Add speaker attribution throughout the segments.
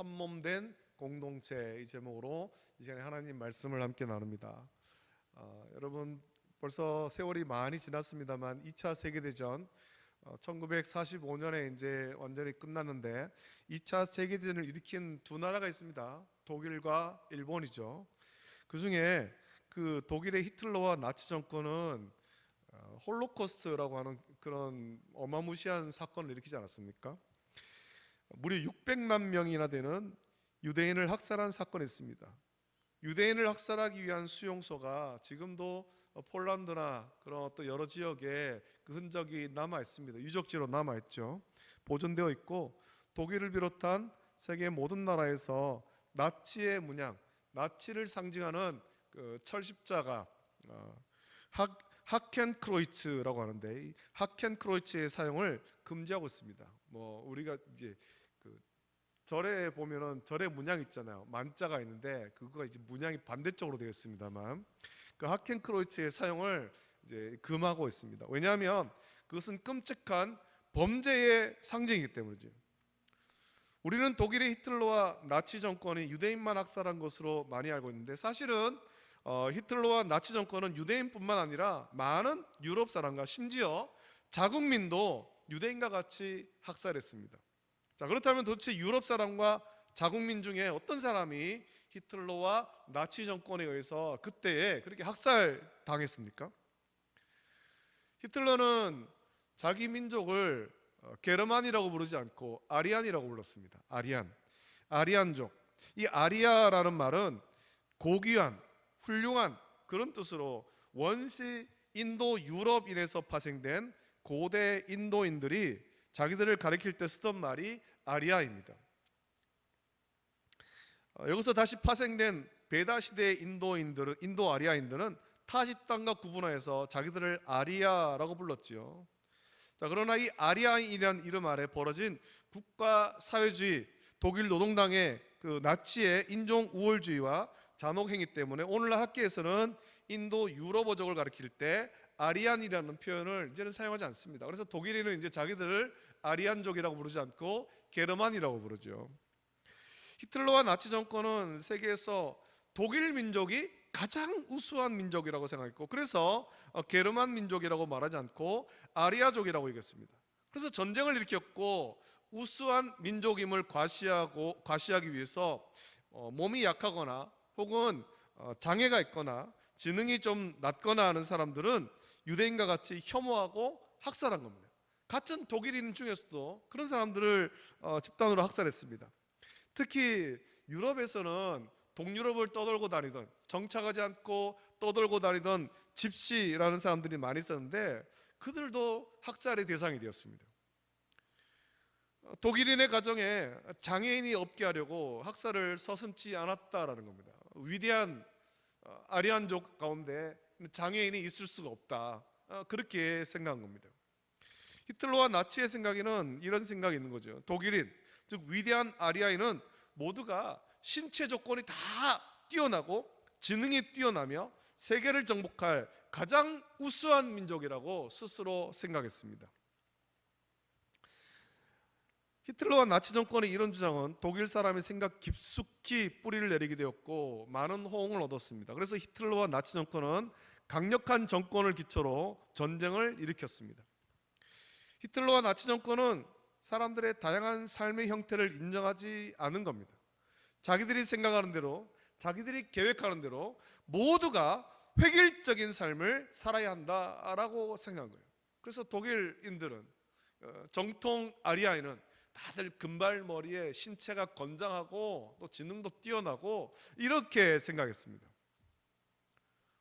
Speaker 1: 한 몸 된 공동체 이 제목으로 이 시간에 하나님 말씀을 함께 나눕니다. 아, 여러분 벌써 세월이 많이 지났습니다만 2차 세계 대전 1945년에 이제 완전히 끝났는데 2차 세계 대전을 일으킨 두 나라가 있습니다. 독일과 일본이죠. 그 중에 그 독일의 히틀러와 나치 정권은 어, 홀로코스트라고 하는 그런 어마무시한 사건을 일으키지 않았습니까? 무려 600만 명이나 되는 유대인을 학살한 사건이 있습니다. 유대인을 학살하기 위한 수용소가 지금도 폴란드나 그런 또 여러 지역에 그 흔적이 남아 있습니다. 유적지로 남아 있죠. 보존되어 있고 독일을 비롯한 세계 모든 나라에서 나치의 문양, 나치를 상징하는 그 철십자가 어, 학 하켄크로이츠라고 하는데 이 하켄크로이츠의 사용을 금지하고 있습니다. 뭐 우리가 이제 그 절에 보면은 절에 문양 있잖아요. 만자가 있는데 그거가 이제 문양이 반대쪽으로 되어 있습니다만 그 하켄크로이츠의 사용을 이제 금하고 있습니다. 왜냐하면 그것은 끔찍한 범죄의 상징이기 때문이죠. 우리는 독일의 히틀러와 나치 정권이 유대인만 학살한 것으로 많이 알고 있는데 사실은 어, 히틀러와 나치 정권은 유대인뿐만 아니라 많은 유럽 사람과 심지어 자국민도 유대인과 같이 학살했습니다. 자 그렇다면 도대체 유럽 사람과 자국민 중에 어떤 사람이 히틀러와 나치 정권에 의해서 그때에 그렇게 학살 당했습니까? 히틀러는 자기 민족을 어, 게르만이라고 부르지 않고 아리안이라고 불렀습니다. 아리안, 아리안족. 이 아리아라는 말은 고귀한, 훌륭한 그런 뜻으로 원시 인도 유럽인에서 파생된 고대 인도인들이 자기들을 가리킬 때 쓰던 말이 아리아입니다. 어, 여기서 다시 파생된 베다 시대의 인도인들은 인도 아리아인들은 타시 땅과 구분하여서 자기들을 아리아라고 불렀지요. 자, 그러나 이 아리아인이라는 이름 아래 벌어진 국가 사회주의 독일 노동당의 그 나치의 인종 우월주의와 잔혹 행위 때문에 오늘날 학계에서는 인도 유럽어족을 가리킬 때 아리안이라는 표현을 이제는 사용하지 않습니다. 그래서 독일인은 이제 자기들을 아리안족이라고 부르지 않고 게르만이라고 부르죠. 히틀러와 나치 정권은 세계에서 독일 민족이 가장 우수한 민족이라고 생각했고 그래서 어, 게르만 민족이라고 말하지 않고 아리아족이라고 얘기했습니다. 그래서 전쟁을 일으켰고 우수한 민족임을 과시하고 과시하기 위해서 어, 몸이 약하거나 혹은 어, 장애가 있거나 지능이 좀 낮거나 하는 사람들은 유대인과 같이 혐오하고 학살한 겁니다. 같은 독일인 중에서도 그런 사람들을 집단으로 학살했습니다. 특히 유럽에서는 동유럽을 떠돌고 다니던 정착하지 않고 떠돌고 다니던 집시라는 사람들이 많이 있었는데 그들도 학살의 대상이 되었습니다. 독일인의 가정에 장애인이 없게 하려고 학살을 서슴지 않았다라는 겁니다. 위대한 어, 아리안족 가운데 장애인이 있을 수가 없다. 어, 그렇게 생각한 겁니다. 히틀러와 나치의 생각에는 이런 생각이 있는 거죠. 독일인, 즉 위대한 아리아인은 모두가 신체 조건이 다 뛰어나고 지능이 뛰어나며 세계를 정복할 가장 우수한 민족이라고 스스로 생각했습니다. 히틀러와 나치 정권의 이런 주장은 독일 사람의 생각 깊숙이 뿌리를 내리게 되었고 많은 호응을 얻었습니다. 그래서 히틀러와 나치 정권은 강력한 정권을 기초로 전쟁을 일으켰습니다. 히틀러와 나치 정권은 사람들의 다양한 삶의 형태를 인정하지 않은 겁니다. 자기들이 생각하는 대로, 자기들이 계획하는 대로 모두가 획일적인 삶을 살아야 한다라고 생각한 거예요. 그래서 독일인들은 어, 정통 아리아인은 다들 금발머리에 신체가 건장하고 또 지능도 뛰어나고 이렇게 생각했습니다.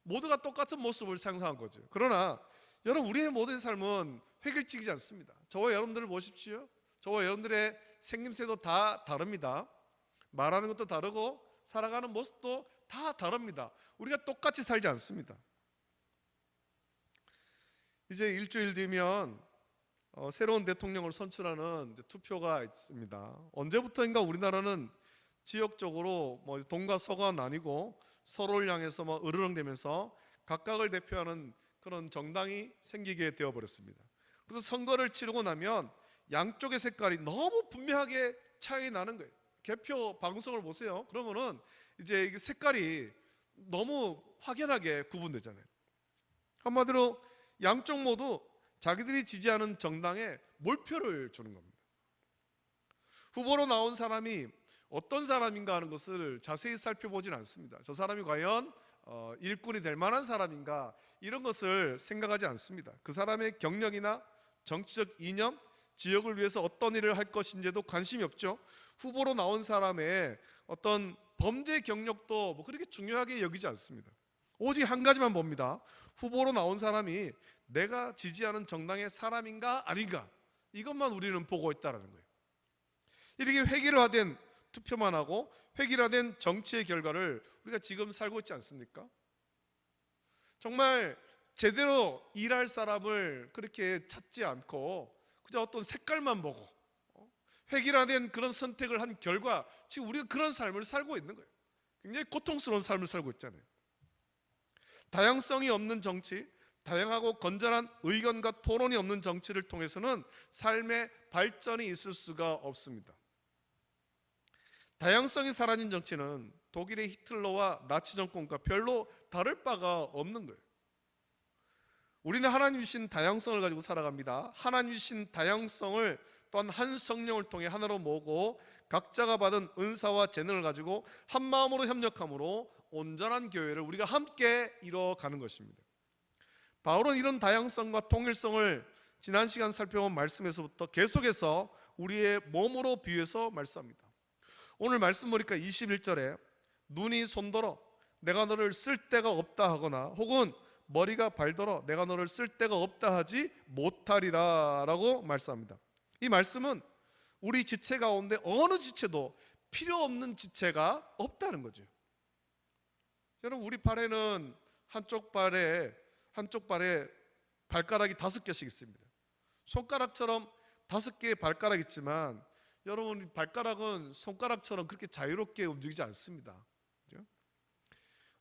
Speaker 1: 모두가 똑같은 모습을 상상한 거죠. 그러나 여러분 우리의 모든 삶은 획일적이지 않습니다. 저와 여러분들을 보십시오. 저와 여러분들의 생김새도 다 다릅니다. 말하는 것도 다르고 살아가는 모습도 다 다릅니다. 우리가 똑같이 살지 않습니다. 이제 일주일 뒤면 어, 새로운 대통령을 선출하는 투표가 있습니다. 언제부터인가 우리나라는 지역적으로 뭐 동과 서가 나뉘고 서로를 향해서 뭐 으르렁대면서 각각을 대표하는 그런 정당이 생기게 되어 버렸습니다. 그래서 선거를 치르고 나면 양쪽의 색깔이 너무 분명하게 차이 나는 거예요. 개표 방송을 보세요. 그러면은 이제 색깔이 너무 확연하게 구분되잖아요. 한마디로 양쪽 모두 자기들이 지지하는 정당에 몰표를 주는 겁니다. 후보로 나온 사람이 어떤 사람인가 하는 것을 자세히 살펴보진 않습니다. 저 사람이 과연 어, 일꾼이 될 만한 사람인가 이런 것을 생각하지 않습니다. 그 사람의 경력이나 정치적 이념, 지역을 위해서 어떤 일을 할 것인지도 관심이 없죠. 후보로 나온 사람의 어떤 범죄 경력도 뭐 그렇게 중요하게 여기지 않습니다. 오직 한 가지만 봅니다. 후보로 나온 사람이 내가 지지하는 정당의 사람인가 아닌가 이것만 우리는 보고 있다라는 거예요. 이렇게 획일화된 투표만 하고 획일화된 정치의 결과를 우리가 지금 살고 있지 않습니까? 정말 제대로 일할 사람을 그렇게 찾지 않고 그저 어떤 색깔만 보고 어? 획일화된 그런 선택을 한 결과 지금 우리가 그런 삶을 살고 있는 거예요. 굉장히 고통스러운 삶을 살고 있잖아요. 다양성이 없는 정치, 다양하고 건전한 의견과 토론이 없는 정치를 통해서는 삶의 발전이 있을 수가 없습니다. 다양성이 사라진 정치는 독일의 히틀러와 나치 정권과 별로 다를 바가 없는 거예요. 우리는 하나님 주신 다양성을 가지고 살아갑니다. 하나님 주신 다양성을 또한 한 성령을 통해 하나로 모으고 각자가 받은 은사와 재능을 가지고 한 마음으로 협력함으로 온전한 교회를 우리가 함께 이뤄가는 것입니다. 바울은 이런 다양성과 통일성을 지난 시간 살펴본 말씀에서부터 계속해서 우리의 몸으로 비유해서 말씀합니다. 오늘 말씀 보니까 21절에 눈이 손더러 내가 너를 쓸 데가 없다 하거나 혹은 머리가 발더러 내가 너를 쓸 데가 없다 하지 못하리라 라고 말씀합니다. 이 말씀은 우리 지체 가운데 어느 지체도 필요 없는 지체가 없다는 거죠. 여러분 우리 발에는 한쪽 발에 한쪽 발에 발가락이 다섯 개씩 있습니다. 손가락처럼 다섯 개의 발가락 있지만 여러분 발가락은 손가락처럼 그렇게 자유롭게 움직이지 않습니다. 그죠?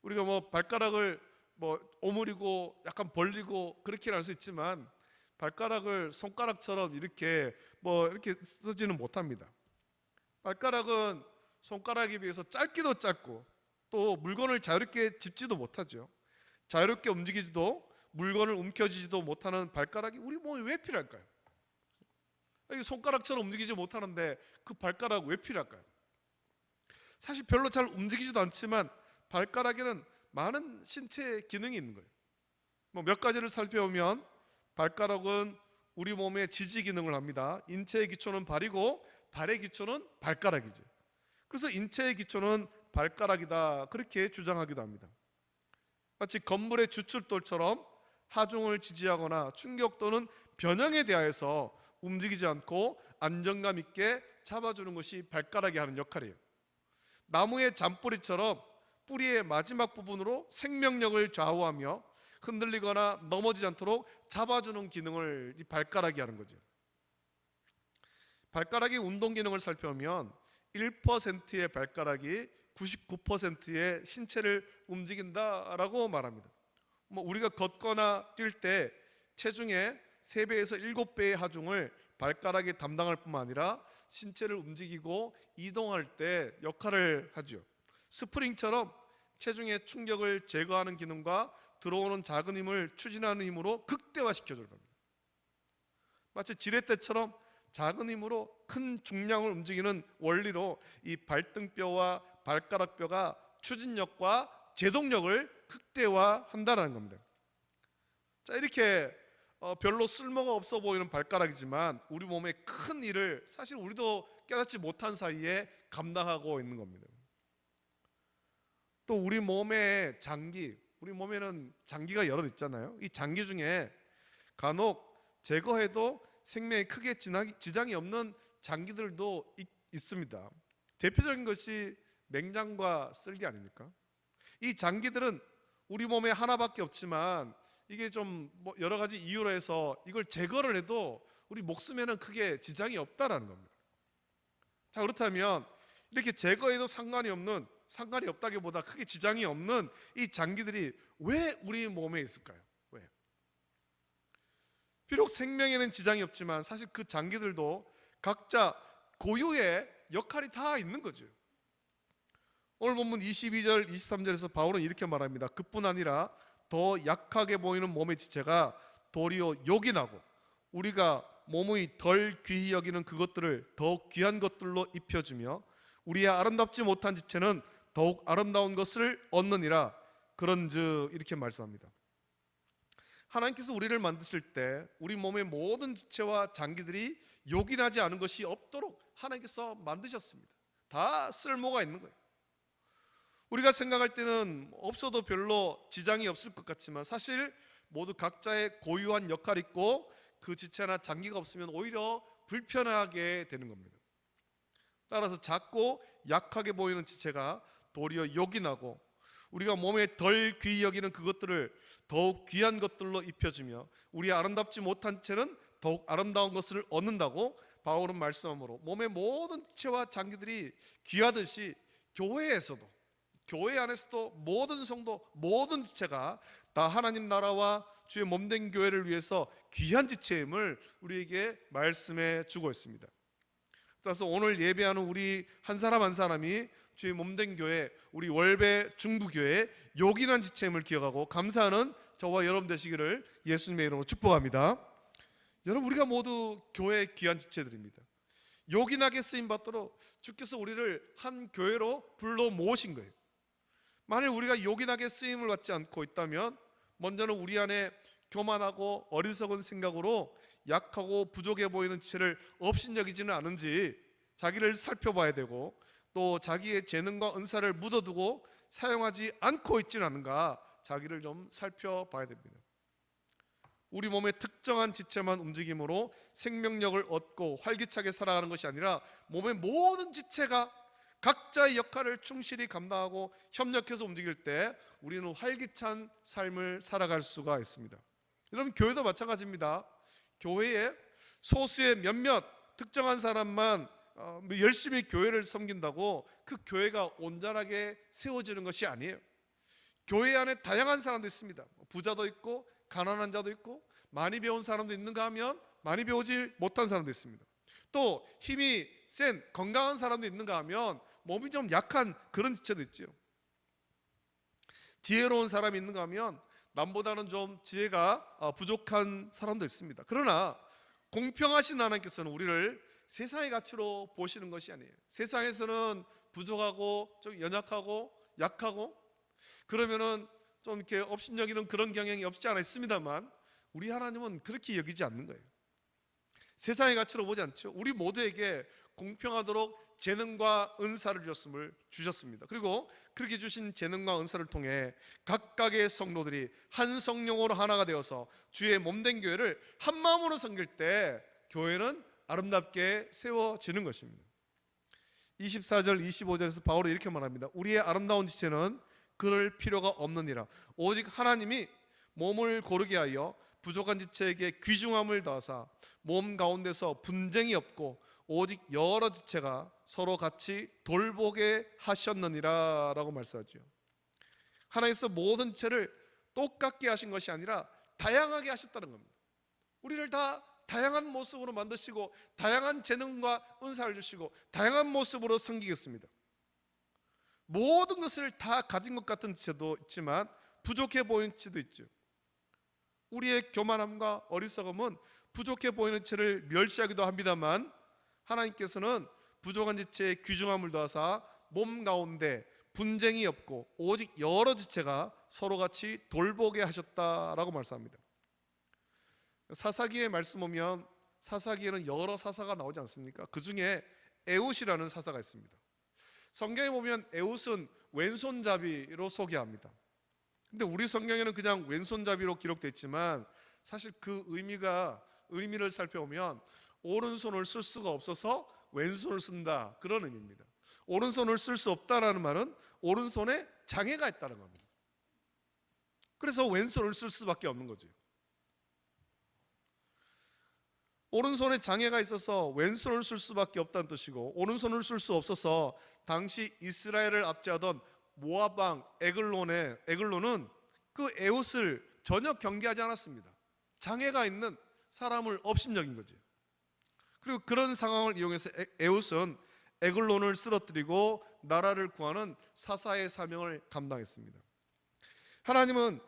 Speaker 1: 우리가 뭐 발가락을 뭐 오므리고 약간 벌리고 그렇게 할수 있지만 발가락을 손가락처럼 이렇게 뭐 이렇게 쓰지는 못합니다. 발가락은 손가락에 비해서 짧기도 짧고 또 물건을 자유롭게 짚지도 못하죠. 자유롭게 움직이지도 물건을 움켜쥐지도 못하는 발가락이 우리 몸에 왜 필요할까요? 손가락처럼 움직이지 못하는데 그 발가락 왜 필요할까요? 사실 별로 잘 움직이지도 않지만 발가락에는 많은 신체 기능이 있는 거예요. 뭐 몇 가지를 살펴보면 발가락은 우리 몸의 지지 기능을 합니다. 인체의 기초는 발이고 발의 기초는 발가락이죠. 그래서 인체의 기초는 발가락이다 그렇게 주장하기도 합니다. 마치 건물의 주출돌처럼 하중을 지지하거나 충격 또는 변형에 대하여서 움직이지 않고 안정감 있게 잡아주는 것이 발가락이 하는 역할이에요. 나무의 잔뿌리처럼 뿌리의 마지막 부분으로 생명력을 좌우하며 흔들리거나 넘어지지 않도록 잡아주는 기능을 이 발가락이 하는 거죠. 발가락의 운동 기능을 살펴보면 1%의 발가락이 99%의 신체를 움직인다라고 말합니다. 뭐 우리가 걷거나 뛸 때 체중의 3배에서 7배의 하중을 발가락이 담당할 뿐만 아니라 신체를 움직이고 이동할 때 역할을 하죠. 스프링처럼 체중의 충격을 제거하는 기능과 들어오는 작은 힘을 추진하는 힘으로 극대화시켜 줄 겁니다. 마치 지렛대처럼 작은 힘으로 큰 중량을 움직이는 원리로 이 발등뼈와 발가락뼈가 추진력과 제동력을 극대화한다는 겁니다. 자 이렇게 어, 별로 쓸모가 없어 보이는 발가락이지만 우리 몸의 큰 일을 사실 우리도 깨닫지 못한 사이에 감당하고 있는 겁니다. 또 우리 몸의 장기, 우리 몸에는 장기가 여러 있잖아요. 이 장기 중에 간혹 제거해도 생명에 크게 지장이 없는 장기들도 있, 있습니다. 대표적인 것이 맹장과 쓸개 아닙니까? 이 장기들은 우리 몸에 하나밖에 없지만 이게 좀 뭐 여러 가지 이유로 해서 이걸 제거를 해도 우리 목숨에는 크게 지장이 없다라는 겁니다. 자 그렇다면 이렇게 제거해도 상관이 없는 상관이 없다기보다 크게 지장이 없는 이 장기들이 왜 우리 몸에 있을까요? 왜? 비록 생명에는 지장이 없지만 사실 그 장기들도 각자 고유의 역할이 다 있는 거죠. 오늘 본문 22절, 23절에서 바울은 이렇게 말합니다. 그뿐 아니라 더 약하게 보이는 몸의 지체가 도리어 욕이 나고 우리가 몸의 덜 귀히 여기는 그것들을 더욱 귀한 것들로 입혀주며 우리의 아름답지 못한 지체는 더욱 아름다운 것을 얻느니라 그런즉 이렇게 말씀합니다. 하나님께서 우리를 만드실 때 우리 몸의 모든 지체와 장기들이 요긴하지 않은 것이 없도록 하나님께서 만드셨습니다. 다 쓸모가 있는 거예요. 우리가 생각할 때는 없어도 별로 지장이 없을 것 같지만 사실 모두 각자의 고유한 역할이 있고 그 지체나 장기가 없으면 오히려 불편하게 되는 겁니다. 따라서 작고 약하게 보이는 지체가 도리어 요긴하고 우리가 몸에 덜 귀히 여기는 그것들을 더욱 귀한 것들로 입혀주며 우리 아름답지 못한 지체는 더욱 아름다운 것을 얻는다고 바울은 말씀하므로 몸의 모든 지체와 장기들이 귀하듯이 교회에서도 교회 안에서도 모든 성도 모든 지체가 다 하나님 나라와 주의 몸된 교회를 위해서 귀한 지체임을 우리에게 말씀해 주고 있습니다. 따라서 오늘 예배하는 우리 한 사람 한 사람이 주의 몸된 교회, 우리 월배 중부교회 요긴한 지체임을 기억하고 감사하는 저와 여러분 되시기를 예수님의 이름으로 축복합니다. 여러분 우리가 모두 교회 귀한 지체들입니다. 요긴하게 쓰임 받도록 주께서 우리를 한 교회로 불러 모으신 거예요. 만일 우리가 요긴하게 쓰임을 받지 않고 있다면 먼저는 우리 안에 교만하고 어리석은 생각으로 약하고 부족해 보이는 지체를 업신여기지는 않은지 자기를 살펴봐야 되고 또 자기의 재능과 은사를 묻어두고 사용하지 않고 있지는 않은가 자기를 좀 살펴봐야 됩니다. 우리 몸의 특정한 지체만 움직임으로 생명력을 얻고 활기차게 살아가는 것이 아니라 몸의 모든 지체가 각자의 역할을 충실히 감당하고 협력해서 움직일 때 우리는 활기찬 삶을 살아갈 수가 있습니다. 여러분 교회도 마찬가지입니다. 교회에 소수의 몇몇 특정한 사람만 어, 열심히 교회를 섬긴다고 그 교회가 온전하게 세워지는 것이 아니에요. 교회 안에 다양한 사람도 있습니다. 부자도 있고 가난한 자도 있고 많이 배운 사람도 있는가 하면 많이 배우지 못한 사람도 있습니다. 또 힘이 센 건강한 사람도 있는가 하면 몸이 좀 약한 그런 지체도 있죠. 지혜로운 사람이 있는가 하면 남보다는 좀 지혜가 어, 부족한 사람도 있습니다. 그러나 공평하신 하나님께서는 우리를 세상의 가치로 보시는 것이 아니에요. 세상에서는 부족하고 좀 연약하고 약하고 그러면은 좀 이렇게 업신여기는 그런 경향이 없지 않아 있습니다만 우리 하나님은 그렇게 여기지 않는 거예요. 세상의 가치로 보지 않죠. 우리 모두에게 공평하도록 재능과 은사를 주셨음을 주셨습니다. 그리고 그렇게 주신 재능과 은사를 통해 각각의 성도들이 한 성령으로 하나가 되어서 주의 몸된 교회를 한 마음으로 섬길 때 교회는 아름답게 세워지는 것입니다. 24절 25절에서 바울은 이렇게 말합니다. 우리의 아름다운 지체는 그럴 필요가 없느니라. 오직 하나님이 몸을 고르게 하여 부족한 지체에게 귀중함을 더하사 몸 가운데서 분쟁이 없고 오직 여러 지체가 서로 같이 돌보게 하셨느니라 라고 말씀하죠. 하나님께서 모든 지체를 똑같게 하신 것이 아니라 다양하게 하셨다는 겁니다. 우리를 다 다양한 모습으로 만드시고 다양한 재능과 은사를 주시고 다양한 모습으로 섬기겠습니다. 모든 것을 다 가진 것 같은 지체도 있지만 부족해 보이는 지체도 있죠. 우리의 교만함과 어리석음은 부족해 보이는 지체를 멸시하기도 합니다만 하나님께서는 부족한 지체에 귀중함을 더하사 몸 가운데 분쟁이 없고 오직 여러 지체가 서로 같이 돌보게 하셨다라고 말씀합니다. 사사기에 말씀 보면 사사기에는 여러 사사가 나오지 않습니까? 그 중에 에웃이라는 사사가 있습니다. 성경에 보면 에웃은 왼손잡이로 소개합니다. 근데 우리 성경에는 그냥 왼손잡이로 기록되어 있지만 사실 그 의미가 의미를 살펴보면 오른손을 쓸 수가 없어서 왼손을 쓴다 그런 의미입니다. 오른손을 쓸 수 없다라는 말은 오른손에 장애가 있다는 겁니다. 그래서 왼손을 쓸 수밖에 없는 거죠. 오른손에 장애가 있어서 왼손을 쓸 수밖에 없다는 뜻이고 오른손을 쓸 수 없어서 당시 이스라엘을 압제하던 왕 에글론의 에글론은 그 에웃을 전혀 경계하지 않았습니다. 장애가 있는 사람을 업신여긴 거죠. 그리고 그런 상황을 이용해서 에- 에웃은 에글론을 쓰러뜨리고 나라를 구하는 사사의 사명을 감당했습니다. 하나님은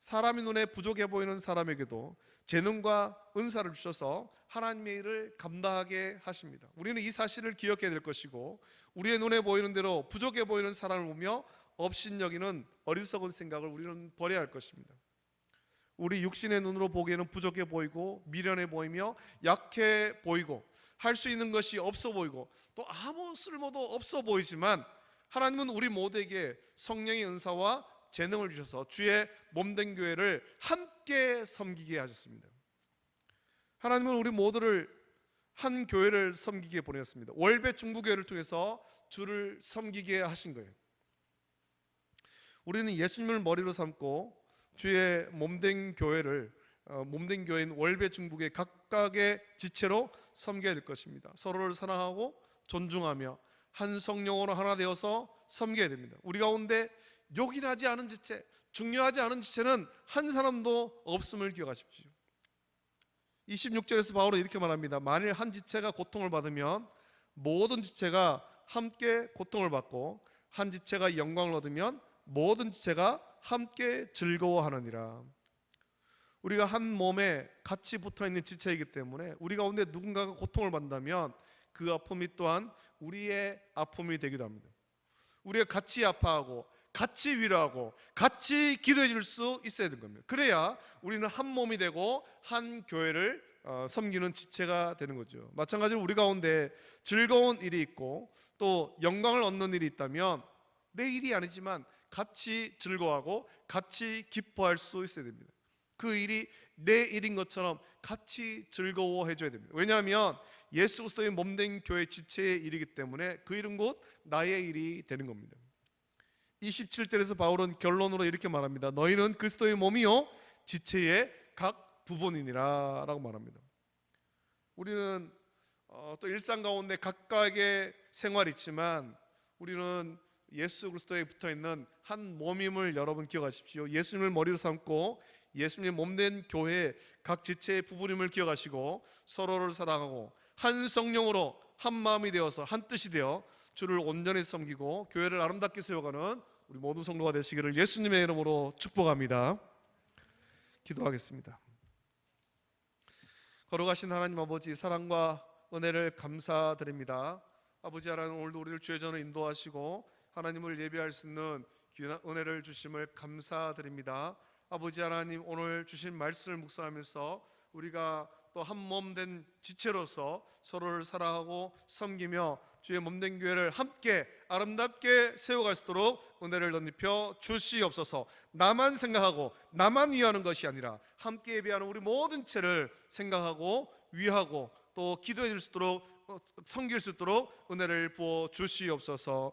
Speaker 1: 사람의 눈에 부족해 보이는 사람에게도 재능과 은사를 주셔서 하나님의 일을 감당하게 하십니다. 우리는 이 사실을 기억해야 될 것이고 우리의 눈에 보이는 대로 부족해 보이는 사람을 보며 업신여기는 어리석은 생각을 우리는 버려야 할 것입니다. 우리 육신의 눈으로 보기에는 부족해 보이고 미련해 보이며 약해 보이고 할 수 있는 것이 없어 보이고 또 아무 쓸모도 없어 보이지만 하나님은 우리 모두에게 성령의 은사와 재능을 주셔서 주의 몸된 교회를 함께 섬기게 하셨습니다. 하나님은 우리 모두를 한 교회를 섬기게 보냈습니다. 월배 중부교회를 통해서 주를 섬기게 하신 거예요. 우리는 예수님을 머리로 삼고 주의 몸된 교회를 어, 몸된 교회인 월배 중국의 각각의 지체로 섬겨야 될 것입니다. 서로를 사랑하고 존중하며 한 성령으로 하나 되어서 섬겨야 됩니다. 우리 가운데 요긴하지 않은 지체, 중요하지 않은 지체는 한 사람도 없음을 기억하십시오. 26절에서 바울은 이렇게 말합니다. 만일 한 지체가 고통을 받으면 모든 지체가 함께 고통을 받고 한 지체가 영광을 얻으면 모든 지체가 함께 즐거워하느니라. 우리가 한 몸에 같이 붙어 있는 지체이기 때문에 우리 가운데 누군가가 고통을 받는다면 그 아픔이 또한 우리의 아픔이 되기도 합니다. 우리가 같이 아파하고 같이 위로하고 같이 기도해 줄 수 있어야 되는 겁니다. 그래야 우리는 한 몸이 되고 한 교회를 어, 섬기는 지체가 되는 거죠. 마찬가지로 우리 가운데 즐거운 일이 있고 또 영광을 얻는 일이 있다면 내 일이 아니지만 같이 즐거워하고 같이 기뻐할 수 있어야 됩니다. 그 일이 내 일인 것처럼 같이 즐거워해 줘야 됩니다. 왜냐하면 예수 그리스도의 몸된 교회 지체의 일이기 때문에 그 일은 곧 나의 일이 되는 겁니다. 27절에서 바울은 결론으로 이렇게 말합니다. 너희는 그리스도의 몸이요 지체의 각 부분이니라라고 말합니다. 우리는 어, 또 일상 가운데 각각의 생활이 있지만 우리는 예수 그리스도에 붙어 있는 한 몸임을 여러분 기억하십시오. 예수님을 머리로 삼고 예수님 몸된 교회 각 지체의 부분임을 기억하시고 서로를 사랑하고 한 성령으로 한 마음이 되어서 한 뜻이 되어 주를 온전히 섬기고 교회를 아름답게 세워가는 우리 모든 성도가 되시기를 예수님의 이름으로 축복합니다. 기도하겠습니다. 걸어가신 하나님 아버지 사랑과 은혜를 감사드립니다. 아버지 하나님 오늘도 우리를 주의 전을 인도하시고 하나님을 예배할 수 있는 귀한 은혜를 주심을 감사드립니다. 아버지 하나님 오늘 주신 말씀을 묵상하면서 우리가 또 한 몸 된 지체로서 서로를 사랑하고 섬기며 주의 몸된 교회를 함께 아름답게 세워갈 수 있도록 은혜를 덧입혀 주시옵소서. 나만 생각하고 나만 위하는 것이 아니라 함께 예배하는 우리 모든 채를 생각하고 위하고 또 기도해 줄 수 있도록 어, 섬길 수 있도록 은혜를 부어 주시옵소서.